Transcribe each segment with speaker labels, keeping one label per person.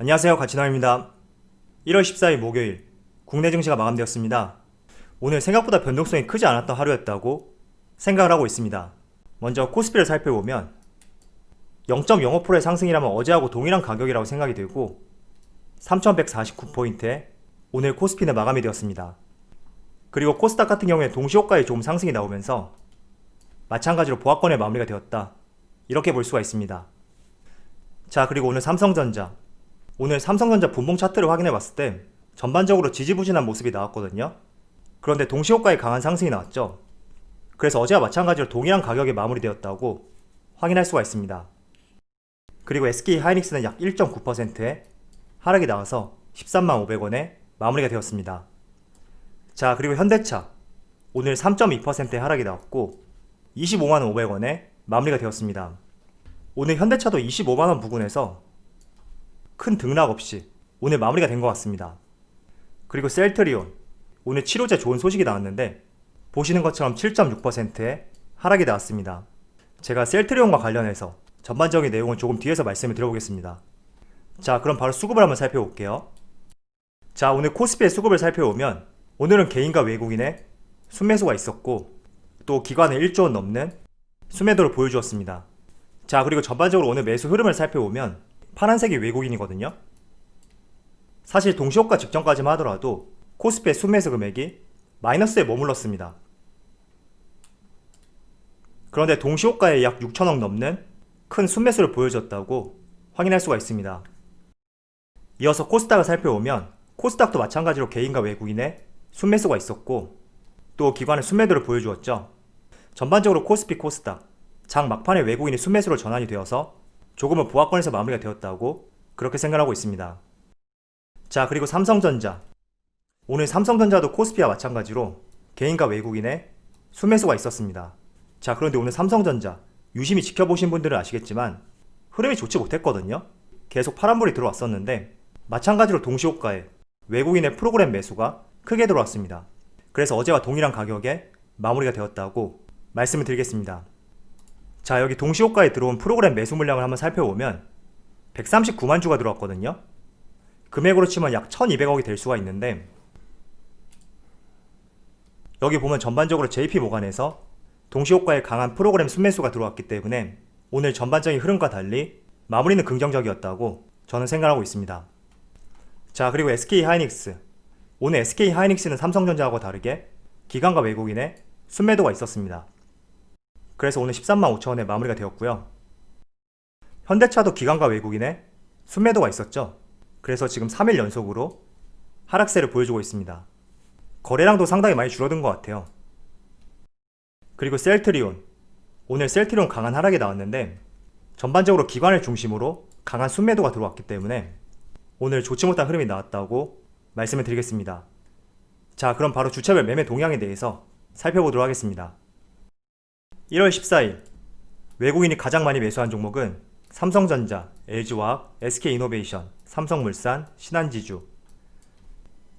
Speaker 1: 안녕하세요. 가치나입니다. 1월 14일 목요일 국내 증시가 마감되었습니다. 오늘 생각보다 변동성이 크지 않았던 하루였다고 생각을 하고 있습니다. 먼저 코스피를 살펴보면 0.05%의 상승이라면 어제하고 동일한 가격이라고 생각이 들고 3149포인트에 오늘 코스피는 마감이 되었습니다. 그리고 코스닥 같은 경우에 동시호가에 조금 상승이 나오면서 마찬가지로 보합권의 마무리가 되었다. 이렇게 볼 수가 있습니다. 자, 그리고 오늘 삼성전자. 오늘 삼성전자 분봉 차트를 확인해 봤을 때 전반적으로 지지부진한 모습이 나왔거든요. 그런데 동시호가에 강한 상승이 나왔죠. 그래서 어제와 마찬가지로 동일한 가격에 마무리되었다고 확인할 수가 있습니다. 그리고 SK 하이닉스는 약 1.9%의 하락이 나와서 13만 500원에 마무리가 되었습니다. 자, 그리고 현대차. 오늘 3.2%의 하락이 나왔고 25만 500원에 마무리가 되었습니다. 오늘 현대차도 25만 원 부근에서 큰 등락 없이 오늘 마무리가 된 것 같습니다. 그리고 셀트리온. 오늘 치료제 좋은 소식이 나왔는데 보시는 것처럼 7.6%의 하락이 나왔습니다. 제가 셀트리온과 관련해서 전반적인 내용을 조금 뒤에서 말씀을 드려보겠습니다. 자, 그럼 바로 수급을 한번 살펴볼게요. 자, 오늘 코스피의 수급을 살펴보면 오늘은 개인과 외국인의 순매수가 있었고 또 기관의 1조 원 넘는 순매도를 보여주었습니다. 자, 그리고 전반적으로 오늘 매수 흐름을 살펴보면 파란색이 외국인이거든요. 사실 동시호가 직전까지만 하더라도 코스피의 순매수 금액이 마이너스에 머물렀습니다. 그런데 동시호가에 약 6천억 넘는 큰 순매수를 보여줬다고 확인할 수가 있습니다. 이어서 코스닥을 살펴보면 코스닥도 마찬가지로 개인과 외국인의 순매수가 있었고 또 기관의 순매도를 보여주었죠. 전반적으로 코스피 코스닥 장 막판에 외국인이 순매수로 전환이 되어서 조금은 보합권에서 마무리가 되었다고 그렇게 생각하고 있습니다. 자 그리고 삼성전자 오늘 삼성전자도 코스피와 마찬가지로 개인과 외국인의 순매수가 있었습니다. 자 그런데 오늘 삼성전자 유심히 지켜보신 분들은 아시겠지만 흐름이 좋지 못했거든요. 계속 파란불이 들어왔었는데 마찬가지로 동시호가에 외국인의 프로그램 매수가 크게 들어왔습니다. 그래서 어제와 동일한 가격에 마무리가 되었다고 말씀을 드리겠습니다. 자, 여기 동시호가에 들어온 프로그램 매수 물량을 한번 살펴보면 139만 주가 들어왔거든요. 금액으로 치면 약 1200억이 될 수가 있는데 여기 보면 전반적으로 JP 모간에서 동시호가에 강한 프로그램 순매수가 들어왔기 때문에 오늘 전반적인 흐름과 달리 마무리는 긍정적이었다고 저는 생각하고 있습니다. 자, 그리고 SK 하이닉스. 오늘 SK 하이닉스는 삼성전자하고 다르게 기관과 외국인의 순매도가 있었습니다. 그래서 오늘 13만 5천원에 마무리가 되었고요. 현대차도 기관과 외국인의 순매도가 있었죠. 그래서 지금 3일 연속으로 하락세를 보여주고 있습니다. 거래량도 상당히 많이 줄어든 것 같아요. 그리고 셀트리온. 오늘 셀트리온 강한 하락이 나왔는데 전반적으로 기관을 중심으로 강한 순매도가 들어왔기 때문에 오늘 좋지 못한 흐름이 나왔다고 말씀을 드리겠습니다. 자, 그럼 바로 주차별 매매 동향에 대해서 살펴보도록 하겠습니다. 1월 14일 외국인이 가장 많이 매수한 종목은 삼성전자, LG화학, SK이노베이션, 삼성물산, 신한지주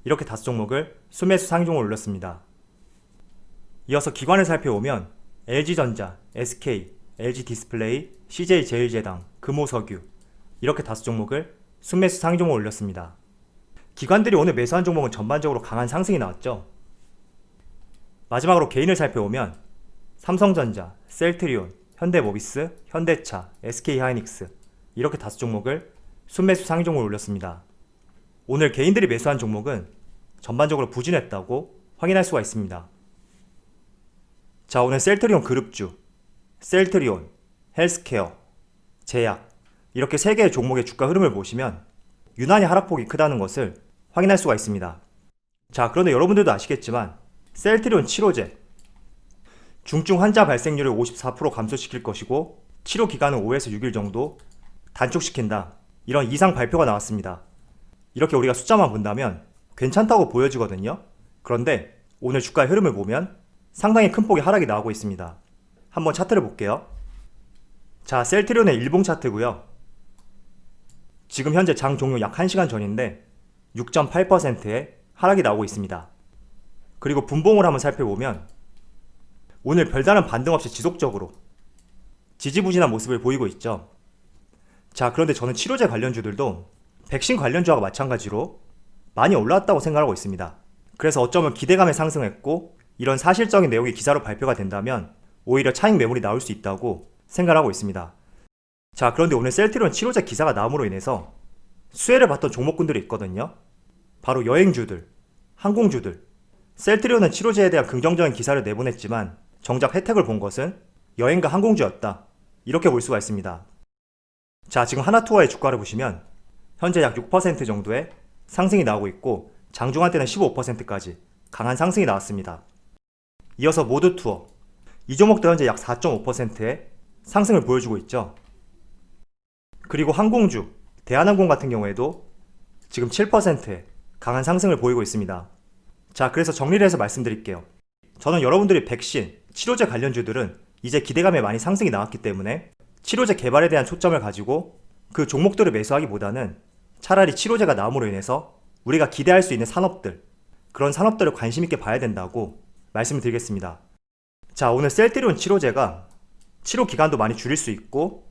Speaker 1: 이렇게 다섯 종목을 순매수 상종을 올렸습니다. 이어서 기관을 살펴보면 LG전자, SK, LG디스플레이, CJ제일제당, 금호석유 이렇게 다섯 종목을 순매수 상종을 올렸습니다. 기관들이 오늘 매수한 종목은 전반적으로 강한 상승이 나왔죠. 마지막으로 개인을 살펴보면 삼성전자, 셀트리온, 현대모비스, 현대차, SK하이닉스 이렇게 다섯 종목을 순매수 상종을 올렸습니다. 오늘 개인들이 매수한 종목은 전반적으로 부진했다고 확인할 수가 있습니다. 자, 오늘 셀트리온 그룹주, 셀트리온, 헬스케어, 제약 이렇게 세 개의 종목의 주가 흐름을 보시면 유난히 하락폭이 크다는 것을 확인할 수가 있습니다. 자, 그런데 여러분들도 아시겠지만 셀트리온 치료제 중증 환자 발생률을 54% 감소시킬 것이고 치료 기간은 5에서 6일 정도 단축시킨다. 이런 이상 발표가 나왔습니다. 이렇게 우리가 숫자만 본다면 괜찮다고 보여지거든요. 그런데 오늘 주가의 흐름을 보면 상당히 큰 폭의 하락이 나오고 있습니다. 한번 차트를 볼게요. 자, 셀트리온의 일봉 차트고요. 지금 현재 장 종료 약 1시간 전인데 6.8%의 하락이 나오고 있습니다. 그리고 분봉을 한번 살펴보면 오늘 별다른 반등 없이 지속적으로 지지부진한 모습을 보이고 있죠. 자, 그런데 저는 치료제 관련주들도 백신 관련주와 마찬가지로 많이 올라왔다고 생각하고 있습니다. 그래서 어쩌면 기대감에 상승했고 이런 사실적인 내용이 기사로 발표가 된다면 오히려 차익 매물이 나올 수 있다고 생각하고 있습니다. 자, 그런데 오늘 셀트리온 치료제 기사가 나옴으로 인해서 수혜를 봤던 종목군들이 있거든요. 바로 여행주들, 항공주들. 셀트리온은 치료제에 대한 긍정적인 기사를 내보냈지만 정작 혜택을 본 것은 여행과 항공주였다. 이렇게 볼 수가 있습니다. 자, 지금 하나투어의 주가를 보시면 현재 약 6% 정도의 상승이 나오고 있고 장중한 때는 15%까지 강한 상승이 나왔습니다. 이어서 모드투어. 이 종목도 현재 약 4.5%의 상승을 보여주고 있죠. 그리고 항공주, 대한항공 같은 경우에도 지금 7%의 강한 상승을 보이고 있습니다. 자, 그래서 정리를 해서 말씀드릴게요. 저는 여러분들이 백신, 치료제 관련주들은 이제 기대감에 많이 상승이 나왔기 때문에 치료제 개발에 대한 초점을 가지고 그 종목들을 매수하기보다는 차라리 치료제가 나옴으로 인해서 우리가 기대할 수 있는 산업들, 그런 산업들을 관심 있게 봐야 된다고 말씀을 드리겠습니다. 자, 오늘 셀트리온 치료제가 치료 기간도 많이 줄일 수 있고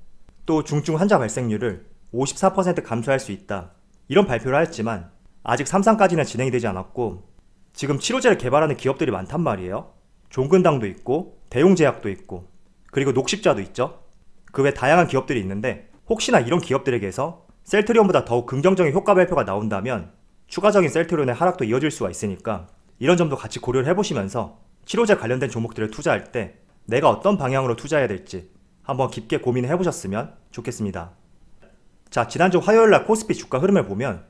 Speaker 1: 또 중증 환자 발생률을 54% 감소할 수 있다. 이런 발표를 하였지만 아직 3상까지는 진행이 되지 않았고 지금 치료제를 개발하는 기업들이 많단 말이에요. 종근당도 있고 대용제약도 있고 그리고 녹십자도 있죠. 그 외 다양한 기업들이 있는데 혹시나 이런 기업들에게서 셀트리온보다 더욱 긍정적인 효과 발표가 나온다면 추가적인 셀트리온의 하락도 이어질 수가 있으니까 이런 점도 같이 고려를 해보시면서 치료제 관련된 종목들을 투자할 때 내가 어떤 방향으로 투자해야 될지 한번 깊게 고민해 보셨으면 좋겠습니다. 자, 지난주 화요일 날 코스피 주가 흐름을 보면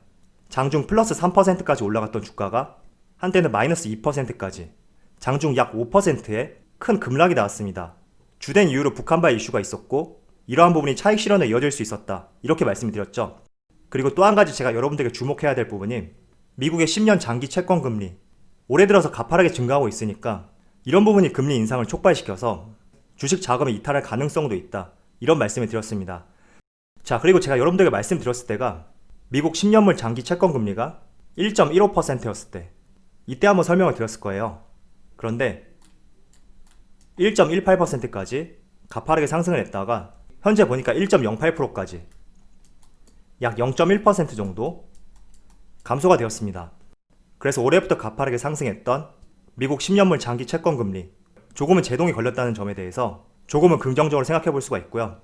Speaker 1: 장중 플러스 3%까지 올라갔던 주가가 한때는 마이너스 2%까지 장중 약 5%의 큰 급락이 나왔습니다. 주된 이유로 북한발 이슈가 있었고 이러한 부분이 차익 실현에 이어질 수 있었다. 이렇게 말씀드렸죠. 그리고 또 한 가지 제가 여러분들에게 주목해야 될 부분이 미국의 10년 장기 채권 금리 올해 들어서 가파르게 증가하고 있으니까 이런 부분이 금리 인상을 촉발시켜서 주식 자금을 이탈할 가능성도 있다. 이런 말씀을 드렸습니다. 자, 그리고 제가 여러분들에게 말씀드렸을 때가 미국 10년물 장기 채권 금리가 1.15%였을 때 이때 한번 설명을 드렸을 거예요. 그런데 1.18%까지 가파르게 상승을 했다가 현재 보니까 1.08%까지 약 0.1% 정도 감소가 되었습니다. 그래서 올해부터 가파르게 상승했던 미국 10년물 장기 채권 금리 조금은 제동이 걸렸다는 점에 대해서 조금은 긍정적으로 생각해 볼 수가 있고요.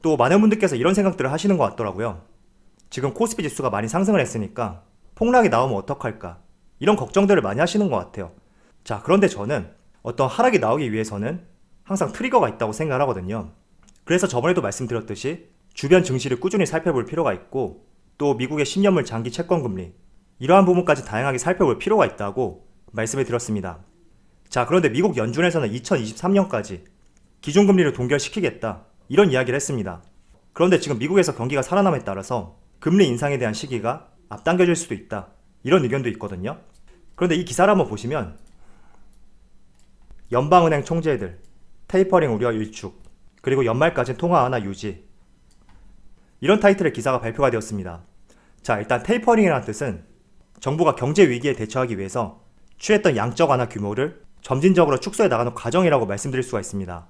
Speaker 1: 또 많은 분들께서 이런 생각들을 하시는 것 같더라고요. 지금 코스피 지수가 많이 상승을 했으니까 폭락이 나오면 어떡할까? 이런 걱정들을 많이 하시는 것 같아요. 자, 그런데 저는 어떤 하락이 나오기 위해서는 항상 트리거가 있다고 생각을 하거든요. 그래서 저번에도 말씀드렸듯이 주변 증시를 꾸준히 살펴볼 필요가 있고 또 미국의 10년물 장기 채권 금리 이러한 부분까지 다양하게 살펴볼 필요가 있다고 말씀을 드렸습니다. 자, 그런데 미국 연준에서는 2023년까지 기준금리를 동결시키겠다. 이런 이야기를 했습니다. 그런데 지금 미국에서 경기가 살아남에 따라서 금리 인상에 대한 시기가 앞당겨질 수도 있다. 이런 의견도 있거든요. 그런데 이 기사를 한번 보시면 연방은행 총재들 테이퍼링 우려 일축 그리고 연말까지 통화 완화 유지 이런 타이틀의 기사가 발표가 되었습니다. 자, 일단 테이퍼링이라는 뜻은 정부가 경제 위기에 대처하기 위해서 취했던 양적 완화 규모를 점진적으로 축소해 나가는 과정이라고 말씀드릴 수가 있습니다.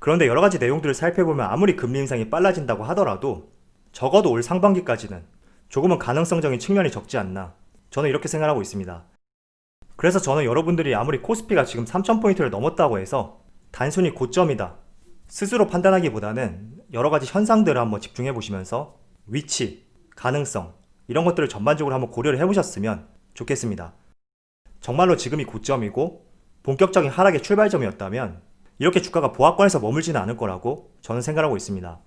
Speaker 1: 그런데 여러 가지 내용들을 살펴보면 아무리 금리 인상이 빨라진다고 하더라도 적어도 올 상반기까지는 조금은 가능성적인 측면이 적지 않나 저는 이렇게 생각하고 있습니다. 그래서 저는 여러분들이 아무리 코스피가 지금 3,000포인트를 넘었다고 해서 단순히 고점이다 스스로 판단하기보다는 여러 가지 현상들을 한번 집중해 보시면서 위치, 가능성 이런 것들을 전반적으로 한번 고려를 해 보셨으면 좋겠습니다. 정말로 지금이 고점이고 본격적인 하락의 출발점이었다면 이렇게 주가가 보합권에서 머물지는 않을 거라고 저는 생각하고 있습니다.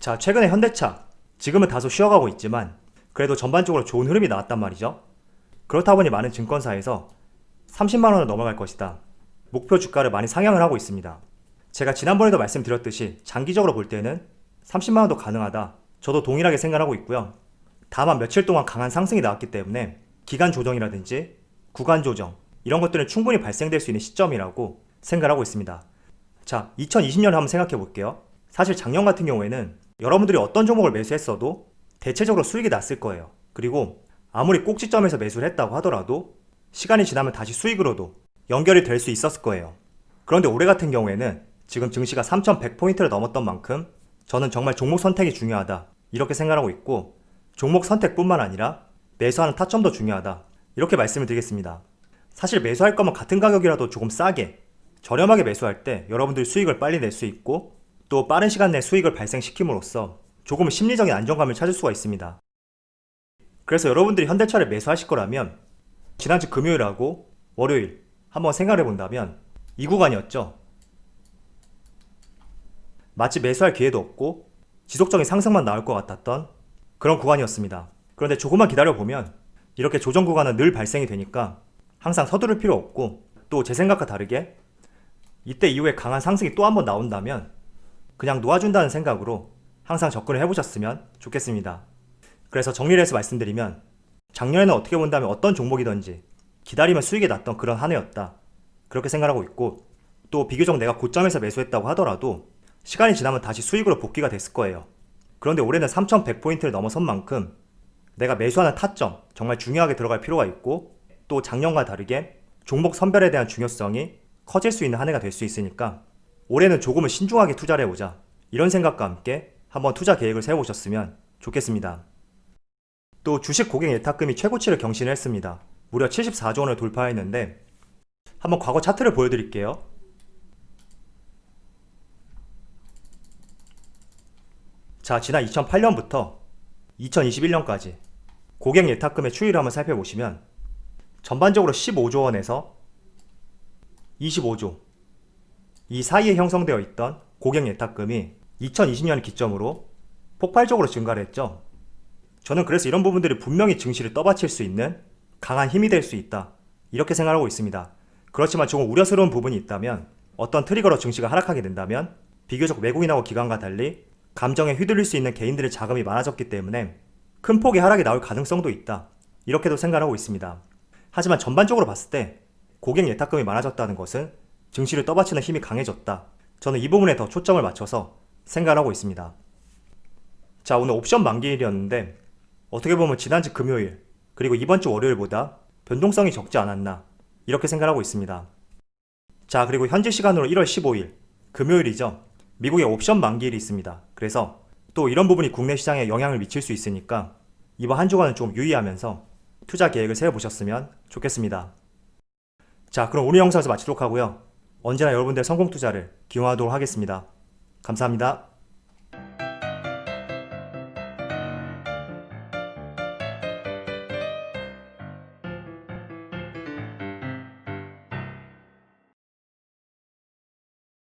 Speaker 1: 자, 최근에 현대차 지금은 다소 쉬어가고 있지만 그래도 전반적으로 좋은 흐름이 나왔단 말이죠. 그렇다 보니 많은 증권사에서 30만 원을 넘어갈 것이다. 목표 주가를 많이 상향을 하고 있습니다. 제가 지난번에도 말씀드렸듯이 장기적으로 볼 때는 30만 원도 가능하다. 저도 동일하게 생각하고 있고요. 다만 며칠 동안 강한 상승이 나왔기 때문에 기간 조정이라든지 구간 조정 이런 것들은 충분히 발생될 수 있는 시점이라고 생각하고 있습니다. 자, 2020년을 한번 생각해 볼게요. 사실 작년 같은 경우에는 여러분들이 어떤 종목을 매수했어도 대체적으로 수익이 났을 거예요. 그리고 아무리 꼭지점에서 매수를 했다고 하더라도 시간이 지나면 다시 수익으로도 연결이 될 수 있었을 거예요. 그런데 올해 같은 경우에는 지금 증시가 3,100포인트를 넘었던 만큼 저는 정말 종목 선택이 중요하다. 이렇게 생각하고 있고 종목 선택뿐만 아니라 매수하는 타점도 중요하다. 이렇게 말씀을 드리겠습니다. 사실 매수할 거면 같은 가격이라도 조금 싸게 저렴하게 매수할 때 여러분들이 수익을 빨리 낼 수 있고 또 빠른 시간 내에 수익을 발생시킴으로써 조금 심리적인 안정감을 찾을 수가 있습니다. 그래서 여러분들이 현대차를 매수하실 거라면 지난주 금요일하고 월요일 한번 생각해 본다면 이 구간이었죠. 마치 매수할 기회도 없고 지속적인 상승만 나올 것 같았던 그런 구간이었습니다. 그런데 조금만 기다려 보면 이렇게 조정 구간은 늘 발생이 되니까 항상 서두를 필요 없고 또 제 생각과 다르게 이때 이후에 강한 상승이 또 한번 나온다면 그냥 놓아준다는 생각으로 항상 접근을 해보셨으면 좋겠습니다. 그래서 정리를 해서 말씀드리면 작년에는 어떻게 본다면 어떤 종목이든지 기다리면 수익이 났던 그런 한 해였다. 그렇게 생각하고 있고 또 비교적 내가 고점에서 매수했다고 하더라도 시간이 지나면 다시 수익으로 복귀가 됐을 거예요. 그런데 올해는 3,100포인트를 넘어선 만큼 내가 매수하는 타점 정말 중요하게 들어갈 필요가 있고 또 작년과 다르게 종목 선별에 대한 중요성이 커질 수 있는 한 해가 될 수 있으니까 올해는 조금은 신중하게 투자를 해보자 이런 생각과 함께 한번 투자 계획을 세워보셨으면 좋겠습니다. 또 주식 고객 예탁금이 최고치를 경신을 했습니다. 무려 74조 원을 돌파했는데 한번 과거 차트를 보여드릴게요. 자, 지난 2008년부터 2021년까지 고객 예탁금의 추이를 한번 살펴보시면 전반적으로 15조 원에서 25조 이 사이에 형성되어 있던 고객 예탁금이 2020년 기점으로 폭발적으로 증가를 했죠. 저는 그래서 이런 부분들이 분명히 증시를 떠받칠 수 있는 강한 힘이 될 수 있다. 이렇게 생각하고 있습니다. 그렇지만 조금 우려스러운 부분이 있다면 어떤 트리거로 증시가 하락하게 된다면 비교적 외국인하고 기관과 달리 감정에 휘둘릴 수 있는 개인들의 자금이 많아졌기 때문에 큰 폭의 하락이 나올 가능성도 있다. 이렇게도 생각하고 있습니다. 하지만 전반적으로 봤을 때 고객 예탁금이 많아졌다는 것은 증시를 떠받치는 힘이 강해졌다. 저는 이 부분에 더 초점을 맞춰서 생각하고 있습니다. 자, 오늘 옵션 만기일이었는데 어떻게 보면 지난주 금요일 그리고 이번 주 월요일보다 변동성이 적지 않았나 이렇게 생각하고 있습니다. 자, 그리고 현지 시간으로 1월 15일 금요일이죠. 미국의 옵션 만기일이 있습니다. 그래서 또 이런 부분이 국내 시장에 영향을 미칠 수 있으니까 이번 한 주간은 좀 유의하면서 투자 계획을 세워보셨으면 좋겠습니다. 자, 그럼 오늘 영상에서 마치도록 하고요. 언제나 여러분들의 성공 투자를 기원하도록 하겠습니다. 감사합니다.